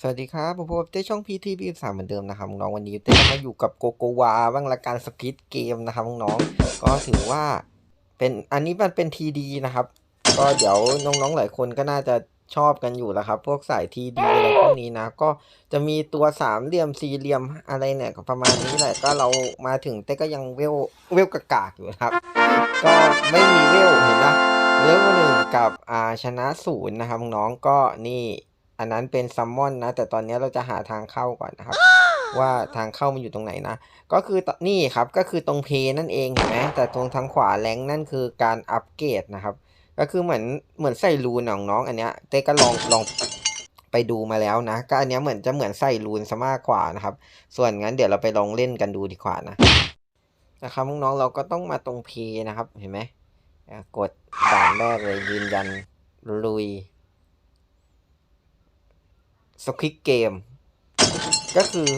สวัสดีครับ ผมพบเต้ช่องพีทีบีสามเหมือนเดิมนะครับน้องวันนี้เต้มาอยู่กับโกโกวาบ้างละการสกิทเกมนะครับน้องๆก็ถือว่าเป็นอันนี้มันเป็นทีดีนะครับ ก็เดี๋ยวน้องๆหลายคนก็น่าจะชอบกันอยู่แล้วครับ พวกสายทีดีอะไรพวกนี้นะ ก็จะมีตัวสามเหลี่ยมสี่เหลี่ยมอะไรเนี่ยประมาณนี้แหละก็เรามาถึงเต้ก็ยังเวลเวลกากากอยู่ครับ ก็ไม่มีเวลเห็นนะเวลหนึ่งกับอ่าชนะศูนย์นะครับน้องก็นี่ อันนั้นเป็นซัมมอนนะ แต่ตอนนี้เราจะหาทางเข้าก่อนนะครับ ว่าทางเข้ามันอยู่ตรงไหนนะ ก็คือตนี่ครับก็คือตรงเพนั่นเองเห็นไหมแต่ตรงทางขวาแรงนั่นคือการอัปเกรดนะครับ ก็คือเหมือนเหมือนใส่รูนของน้องอันเนี้ยเต้ก็ลองลองไปดูมาแล้วนะ ก็อันเนี้ยเหมือนจะเหมือนใส่รูนซะมากกว่านะครับ ส่วนงั้นเดี๋ยวเราไปลองเล่นกันดูดีกว่านะนะครับน้องๆเราก็ต้องมาตรงเพนะครับเห็นไหมอะกดด่านแรกเลยยืนยันลุย สควิกเกมก็คือ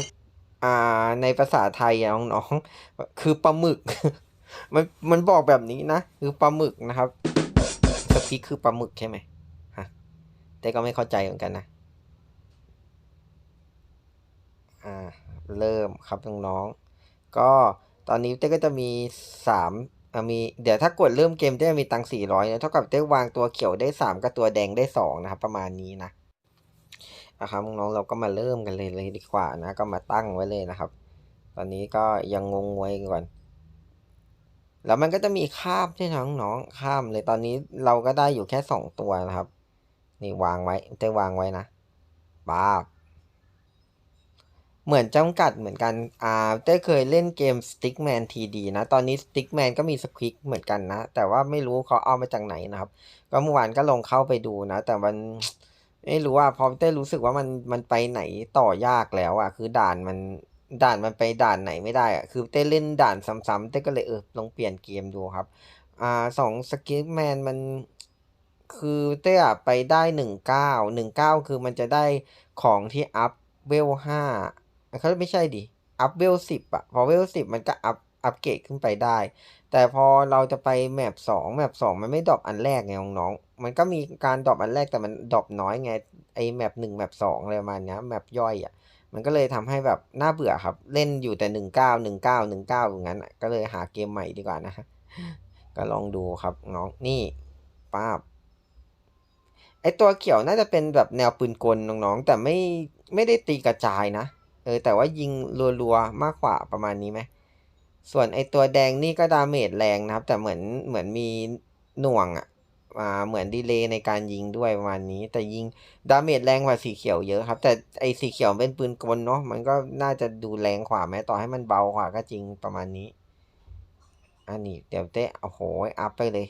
อ่าในภาษาไทยน้องๆคือปลาหมึก มันมันบอกแบบนี้นะ คือปลาหมึกนะครับสควิกคือปลาหมึกใช่ไหมฮะแต่ก็ไม่เข้าใจเหมือนกันนะอ่าเริ่มครับน้องๆก็ตอนนี้เต้ก็จะมีสามมีเดี๋ยวถ้ากดเริ่มเกมเต้จะมีตังค์สี่ร้อยเท่ากับเต้วางตัวเขียวได้สามกับตัวแดงได้สองนะครับ ประมาณนี้นะ นะครับน้องเราก็มาเริ่มกันเลยเลยดีกว่านะก็มาตั้งไว้เลยนะครับ ตอนนี้ก็ยังงงงวยก่อน แล้วมันก็จะมีข้ามด้วยนะน้องๆข้ามเลยตอนนี้เราก็ได้อยู่แค่สองตัวนะครับ นี่วางไว้เต้วางไว้นะป้าเหมือนจำกัดเหมือนกัน อ่าเต้เคยเล่นเกม Stickman TD นะ ตอนนี้ Stickman ก็มีสควิกเหมือนกันนะ แต่ว่าไม่รู้เขาเอามาจากไหนนะครับ ก็เมื่อวานก็ลงเข้าไปดูนะ แต่มัน ไม่รู้ว่าพอเต้รู้สึกว่ามันมันไปไหนต่อยากแล้วอะคือด่านมันด่านมันไปด่านไหนไม่ได้อะคือเต้เล่นด่านซ้ำๆเต้ก็เลยเออลองเปลี่ยนเกมดูครับ อ่าสองสกิลแมนมันคือเต้อะไปได้หนึ่งเก้าหนึ่งเก้าคือมันจะได้ของที่อัพเวลห้าเขาไม่ใช่ดิอัพเวลสิบอะพอเวลสิบมันก็อัพอัพเกรดขึ้นไปได้ แต่พอเราจะไปแมปสองแมปสองมันไม่ดรอปอันแรกไงน้องๆ มันก็มีการดรอปอันแรกแต่มันดรอปน้อยไงไอแมปหนึ่งแมปสองอะไรประมาณเนี้ยแมปย่อยอะมันก็เลยทำให้แบบน่าเบื่อครับ เล่นอยู่แต่หนึ่งเก้าหนึ่งเก้าหนึ่งเก้าอย่างนั้นก็เลยหาเกมใหม่ดีกว่านะฮะก็ลองดูครับน้องนี่ป้าบไอตัวเขียวน่าจะเป็นแบบแนวปืนกลน้องๆแต่ไม่ไม่ได้ตีกระจายนะเออแต่ว่ายิงรัวๆมากกว่าประมาณนี้ไหมส่วนไอตัวแดงนี่ก็ดาเมจแรงนะครับ แต่เหมือนเหมือนมีหน่วงอะอ่า เหมือนดีเลย์ในการยิงด้วยประมาณนี้ แต่ยิงดาเมจแรงกว่าสีเขียวเยอะครับ แต่ไอสีเขียวเป็นปืนกลเนาะมันก็น่าจะดูแรงกว่าแม้ต่อให้มันเบากว่าก็จริงประมาณนี้ อันนี้เดี๋ยวเต้โอ้โหอัพไปเลย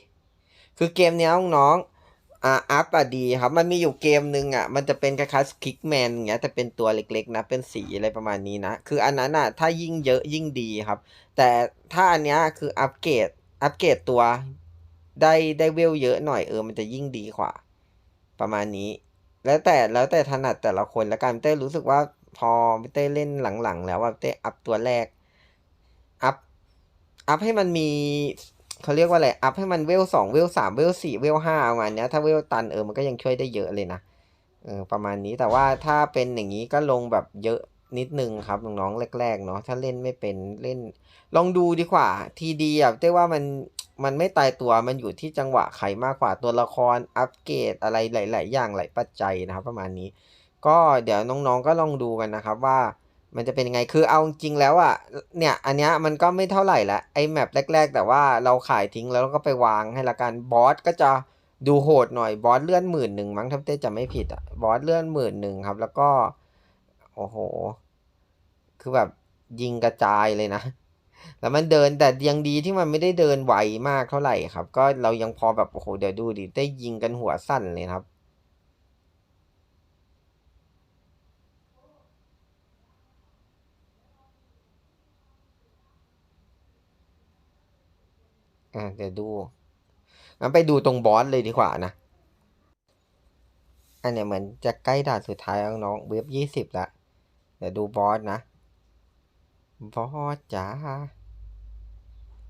คือเกมเนี้ยน้องๆอ่าอัพอะดีครับ มันมีอยู่เกมหนึ่งอะ มันจะเป็นคล้ายๆสคิกแมนอย่างเงี้ยแต่เป็นตัวเล็กๆนะเป็นสีอะไรประมาณนี้นะ คืออันนั้นอะถ้ายิ่งเยอะยิ่งดีครับ แต่ถ้าอันเนี้ยคืออัปเกรดอัปเกรดตัว ได้ได้เวลเยอะหน่อยเออมันจะยิ่งดีกว่า ประมาณนี้ แล้วแต่แล้วแต่ถนัดแต่ละคนแล้วกันเต้รู้สึกว่าพอเต้เล่นหลังๆ แล้วว่าเต้อัพตัวแรกอัพอัพให้มันมีเขาเรียกว่าอะไรอัพให้มันเวลสองเวลสามเวลสี่เวลห้าประมาณนี้ถ้าเวลตันเออมันก็ยังช่วยได้เยอะเลยนะเออประมาณนี้แต่ว่าถ้าเป็นอย่างนี้ก็ลงแบบเยอะนิดนึงครับน้องๆแรกๆเนาะถ้าเล่นไม่เป็นเล่น ลองดูดีกว่าทีดีอะเต้ว่ามัน มันไม่ตายตัวมันอยู่ที่จังหวะใครมากกว่าตัวละครอัปเกรดอะไรหลาย ๆ อย่างหลายปัจจัยนะครับ ประมาณนี้ ก็เดี๋ยวน้องๆก็ลองดูกันนะครับว่ามันจะเป็นยังไง คือเอาจริงแล้วอะเนี่ย อันเนี้ยมันก็ไม่เท่าไหร่ละไอ้แมปแรก ๆ แต่ว่าเราขายทิ้งแล้วก็ไปวางให้ละกัน บอสก็จะดูโหดหน่อย บอสเลื่อนหมื่นหนึ่งมั้งถ้าเต้จะไม่ผิดอะบอสเลื่อนหมื่นหนึ่งครับ แล้วก็ โอ้โห คือแบบยิงกระจายเลยนะ แล้วมันเดินแต่ยังดีที่มันไม่ได้เดินไวมากเท่าไหร่ครับ ก็เรายังพอแบบโอ้โหเดี๋ยวดูดิได้ยิงกันหัวสั้นเลยครับอ่าเดี๋ยวดูงั้นไปดูตรงบอสเลยดีกว่านะ อันเนี้ยเหมือนจะใกล้ด่านสุดท้ายแล้วน้องเว็บยี่สิบละ เดี๋ยวดูบอสนะ บอจ้า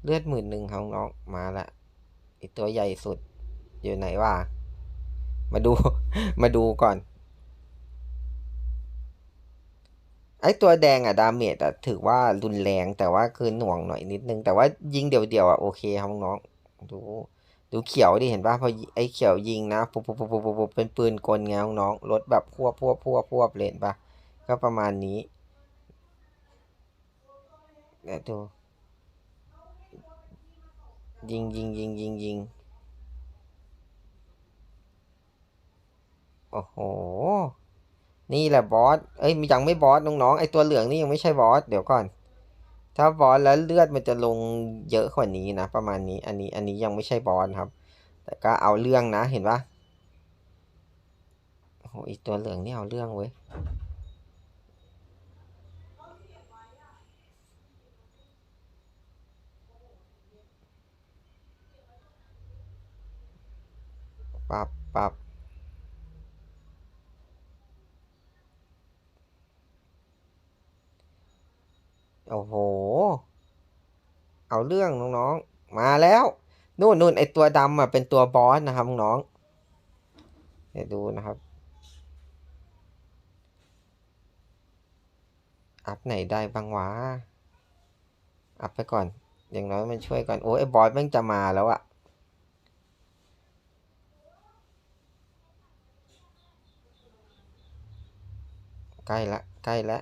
เลือดหมื่นหนึ่งของน้องมาละไอตัวใหญ่สุด อยู่ไหนวะมาดู มาดูก่อน ไอตัวแดงอะดาเมจอะถือว่ารุนแรงแต่ว่าคือหน่วงหน่อยนิดนึง แต่ว่ายิงเดี่ยวๆอะโอเคครับน้องดู ดูเขียวดิเห็นป่ะพอไอเขียวยิงนะปุ๊บปุ๊บปุ๊บปุ๊บปุ๊บเป็นปืนกลไงน้องรถแบบพวบพวบพวบพวบเลนป่ะก็ประมาณนี้ เดี๋ยวดูยิงยิงยิงยิงยิงโอ้โห นี่แหละบอส เอ้ยยังไม่บอสน้องๆ ไอตัวเหลืองนี่ยังไม่ใช่บอส เดี๋ยวก่อน ถ้าบอสแล้วเลือดมันจะลงเยอะกว่านี้นะ ประมาณนี้ อันนี้ อันนี้ยังไม่ใช่บอสครับ แต่ก็เอาเรื่องนะ เห็นปะโอ้โหอีตัวเหลืองนี่เอาเรื่องเว้ย ปับปับโอ้โห เอาเรื่องน้องๆ มาแล้ว นู่นนู่นไอตัวดำอะเป็นตัวบอสนะครับน้องเดี๋ยวดูนะครับ อัพไหนได้บ้างวะ อัพไปก่อน อย่างน้อยมันช่วยก่อน โอ้ไอบอสแม่งจะมาแล้วอะ ใกล้ละใกล้ละ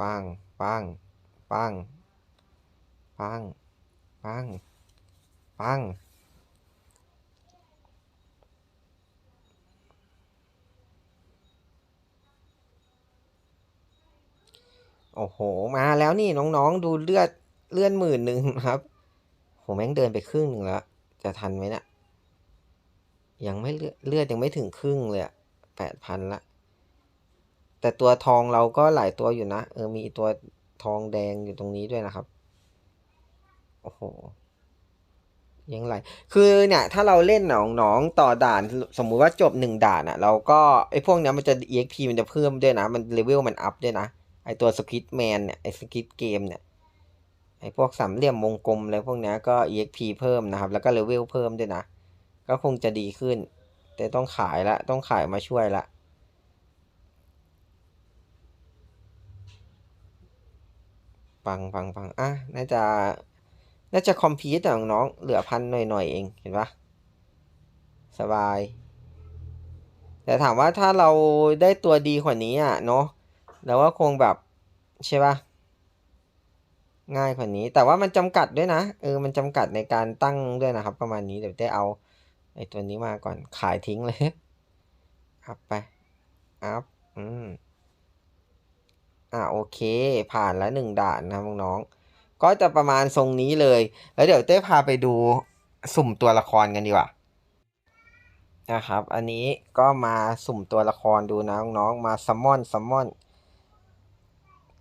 ปังปังปังปังปังปังโอ้โห มาแล้วนี่น้องๆ ดูเลือดเลื่อดหมื่นหนึ่งครับโหแม่งเดินไปครึ่งหนึ่งแล้ว จะทันไหมเนะี่ย ยังไม่เลือดเลือดยังไม่ถึงครึ่งเลยแปดพันละ แต่ตัวทองเราก็หลายตัวอยู่นะ เออ มีตัวทองแดงอยู่ตรงนี้ด้วยนะครับ โอ้โห ยังไรคือเนี่ย ถ้าเราเล่นหนองหนองต่อด่าน สมมุติว่าจบหนึ่งด่านอะ เราก็ไอ้พวกนี้มันจะ EXP มันจะเพิ่มด้วยนะ มันเลเวลมันอัพด้วยนะ ไอตัวสกิทแมนเนี่ย ไอสกิทเกมเนี่ย ไอพวกสามเหลี่ยมวงกลมอะไรพวกนี้ก็ EXP เพิ่มนะครับ แล้วก็เลเวลเพิ่มด้วยนะ ก็คงจะดีขึ้น แต่ต้องขายละต้องขายมาช่วยละปังปังปังอะน่าจะ น่าจะคอมพิวแต่น้องเหลือพันหน่อยๆเองเห็นปะสบาย แต่ถามว่าถ้าเราได้ตัวดีกว่านี้อะเนาะแล้วว่าคงแบบใช่ปะง่ายกว่านี้ แต่ว่ามันจำกัดด้วยนะ เออ มันจำกัดในการตั้งด้วยนะครับ ประมาณนี้ เดี๋ยวได้เอา ไอตัวนี้มาก่อนขายทิ้งเลย อัพไป อัพ อืม อ่าโอเค ผ่านแล้วหนึ่งด่านนะน้องๆก็จะประมาณทรงนี้เลย แล้วเดี๋ยวเต้พาไปดูสุ่มตัวละครกันดีกว่า นะครับ อันนี้ก็มาสุ่มตัวละครดูนะน้องๆ มาซัมมอนซัมมอน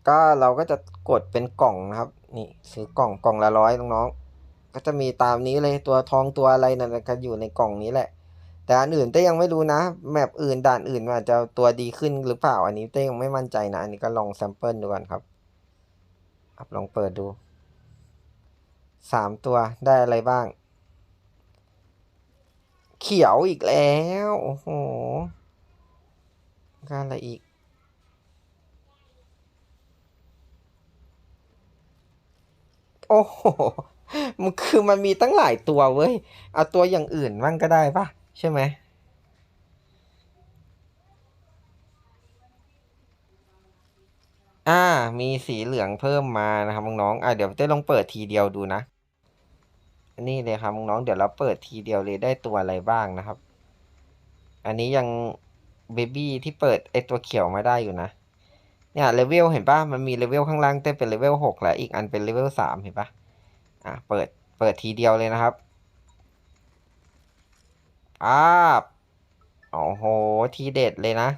ก็เราก็จะกดเป็นกล่องนะครับ นี่ซื้อกล่องกล่องละร้อยน้องๆ ก็จะมีตามนี้เลยตัวทองตัวอะไรนั่นก็อยู่ในกล่องนี้แหละ แต่อันอื่นเต้ยังไม่รู้นะแมปอื่นด่านอื่นมันอาจจะตัวดีขึ้นหรือเปล่า อันนี้เต้ยังไม่มั่นใจนะ อันนี้ก็ลองแซมเปิลดูก่อนครับลองเปิดดูสามตัวได้อะไรบ้าง เขียวอีกแล้ว โอ้โหกอะไรอีก โอ้โห มันคือมันมีตั้งหลายตัวเว้ย เอาตัวอย่างอื่นบ้างก็ได้ปะใช่ไหมอ่า มีสีเหลืองเพิ่มมานะครับน้องๆอ่าเดี๋ยวเต้ลองเปิดทีเดียวดูนะ อันนี้เลยครับน้องๆเดี๋ยวเราเปิดทีเดียวเลยได้ตัวอะไรบ้างนะครับ อันนี้ยังเบบี้ที่เปิดไอตัวเขียวมาได้อยู่นะ เนี่ยเลเวลเห็นปะมันมีเลเวลข้างล่างเต้เป็นเลเวลหกแล้วอีกอันเป็นเลเวลสามเห็นปะ อะเปิดเปิดทีเดียวเลยนะครับอ้าบโอ้โห ทีเด็ดเลยนะ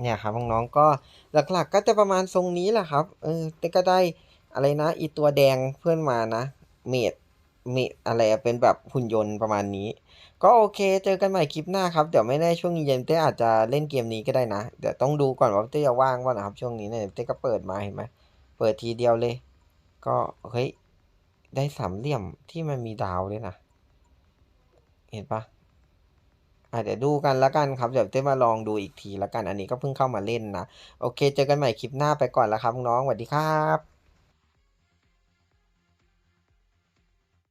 เนี่ยครับน้องๆก็หลักๆก็จะประมาณทรงนี้แหละครับ เออแต่ก็ได้อะไรนะอีตัวแดงเพื่อนมานะ เมดเมดอะไรเป็นแบบหุ่นยนต์ประมาณนี้ ก็โอเค เจอกันใหม่คลิปหน้าครับ เดี๋ยวไม่แน่ช่วงเย็นเต้อาจจะเล่นเกมนี้ก็ได้นะ เดี๋ยวต้องดูก่อนว่าเต้จะว่างว่านะครับ ช่วงนี้เนี่ยเต้ก็เปิดมาเห็นไหม เปิดทีเดียวเลย ก็เฮ้ยได้สามเหลี่ยมที่มันมีดาวเลยนะ เห็นปะอะเดี๋ยวดูกันแล้วกันครับ เดี๋ยวเต้มาลองดูอีกทีแล้วกัน อันนี้ก็เพิ่งเข้ามาเล่นนะ โอเค เจอกันใหม่คลิปหน้าไปก่อนแล้วครับน้องสวัสดีครับ